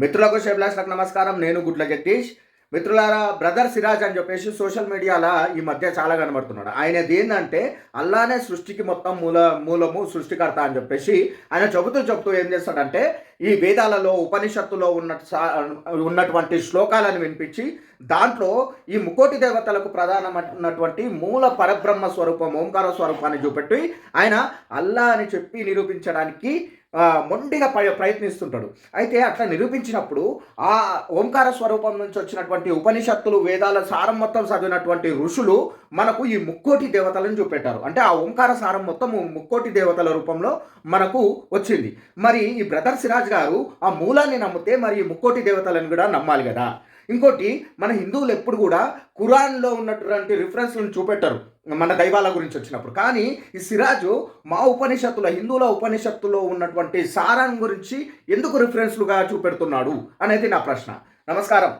మిత్రులకు షెబ్లాస్లకు నమస్కారం. నేను గుడ్ల జగదీష్. మిత్రులారా బ్రదర్ సిరాజ్ అని చెప్పేసి సోషల్ మీడియాలో ఈ మధ్య చాలా కనబడుతున్నాడు. ఆయనది ఏంటంటే అల్లానే సృష్టికి మొత్తం మూల మూలము సృష్టికర్త అని చెప్పేసి ఆయన చెబుతూ చెబుతూ ఏం చేస్తాడంటే ఈ వేదాలలో ఉపనిషత్తులో ఉన్న సా- ఉన్నటువంటి శ్లోకాలను వినిపించి దాంట్లో ఈ ముకోటి దేవతలకు ప్రధానమైనటువంటి మూల పరబ్రహ్మ స్వరూపం ఓంకార స్వరూపాన్ని చూపెట్టి ఆయన అల్లా అని చెప్పి నిరూపించడానికి మొండిగా ప్ర- ప్రయత్నిస్తుంటాడు. అయితే అట్లా నిరూపించినప్పుడు ఆ ఓంకార స్వరూపం నుంచి వచ్చినటువంటి ఉపనిషత్తులు వేదాల సారం మొత్తం చదివినటువంటి ఋషులు మనకు ఈ ముక్కోటి దేవతలను చూపెట్టారు. అంటే ఆ ఓంకార సారం మొత్తం ముక్కోటి దేవతల రూపంలో మనకు వచ్చింది. మరి ఈ బ్రదర్ సిరాజ్ గారు ఆ మూలాన్ని నమ్మితే మరి ఈ ముక్కోటి దేవతలను కూడా నమ్మాలి కదా. ఇంకోటి మన హిందువులు ఎప్పుడు కూడా ఖురాన్లో ఉన్నటువంటి రిఫరెన్స్లను చూపెట్టరు. మన దైవాల గురించి వచ్చినప్పుడు. కానీ ఈ సిరాజు మా ఉపనిషత్తుల హిందువుల ఉపనిషత్తులో ఉన్నటువంటి సారం గురించి ఎందుకు రిఫరెన్స్లుగా చూపెడుతున్నాడు అనేది నా ప్రశ్న. నమస్కారం.